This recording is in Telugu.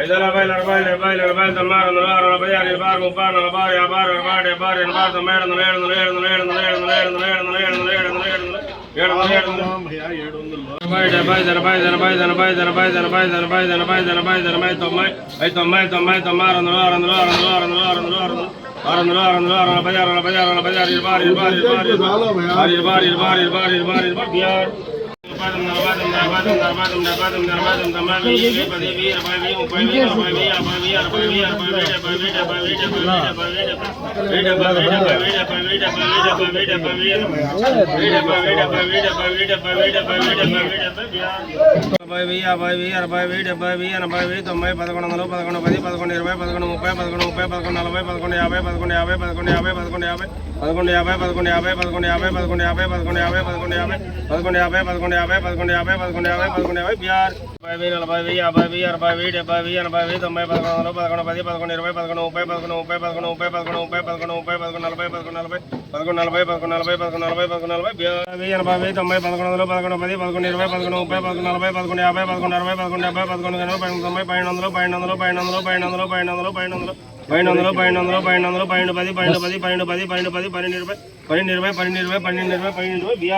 ఐదు నలభై నలభై డెబ్బై ఎనభై తొంభై రెండు వందల నలభై ఆరు ఇరవై ఆరు ముప్పై నలభై యాభై అరవై డెబ్బై ఎనభై తొంభై ఏడు వందల ఏడు వందల ఏడు వందల ఏడు వందల ఏడు వందల ఏడు వందల ఏడు వందల ఏడు వందల ఏడు వందల ఏడు వందల ఏడు వందల ఏడు వందల డెబ్బై డెబ్బై ఎనభై ఎనభై ఎనభై ఎనభై ఎనభై ఎనభై ఎనభై ఎనభై ఎనభై తొంభై ఐదు తొంభై తొంభై తొంభై ఆరు వందలు ఆరు వందలు ఆరు వందలు ఆరు వందలు ఆరు వందలు ఆరు వందలు ఆరు వందలు ఆరు వందలు ఆరు నలభై ఆరు నలభై ఆరు నలభై ఆరు ఇరవై ఆరు ఇరవై ఆరు ఇరవై ఆరు ఇరవై ఆరు ఇరవై ఆరు ఇరవై ఆరు ఇరవై ఆరు ఇరవై ఆరు ఇరవై బిఆర్ తొంభై పదకొండు వందలు పదకొండు పది పదకొండు ఇరవై పదకొండు ముప్పై పదకొండు ముప్పై పదకొండు నలభై పదకొండు యాభై పదకొండు యాభై పదకొండు యాభై పదకొండు యాభై పదకొండు యాభై పదకొండు యాభై పదకొండు యాభై పదకొండు యాభై పదకొండు యాభై పదకొండు యాభై పదకొండు యాభై పదకొండు యాభై పదకొండు యాభై పదకొండు యాభై పదకొండు యాభై బీఆర్ ముప్పై వెయ్యి నలభై వెయ్యి యాభై వెయ్యి అరవై వెయ్యి డెబ్బై వెయ్యి ఎనభై వెయ్యి తొంభై పదకొండు వందలు పదకొండు పది పదకొండు ఇరవై పదకొండు ముప్పై పదకొండు ముప్పై పదకొండు ముప్పై పదకొండు ముప్పై పదకొండు ముప్పై పదకొండు నలభై పదకొండు నలభై పదకొండు నలభై పదకొండు నలభై పదకొండు నలభై పదకొండు నలభై వెయ్యి ఎనభై వెయ్యి తొంభై పదకొండు వందలు పదకొండు పది పదకొండు ఇరవై పదకొండు ముప్పై పదకొండు నలభై పదకొండు యాభై పదకొండు అరవై పదకొండు డెబ్బై పదకొండు ఎనభై పదకొండు తొంభై పన్నెండు వందలు పన్నెండు వందలు పన్నెండు వందలు పన్నెండు వందలు పన్నెండు వందలు పన్నెండు వందలు పన్నెండు వందలు పన్నెండు వందలు పన్నెండు వందలు పన్నెండు పది పన్నెండు పది పన్నెండు పది పన్నెండు పది పన్నెండు ఇరవై పన్నెండు ఇరవై పన్నెండు ఇరవై పన్నెండు ఇరవై పన్నెండు ఇరవై బిఆర్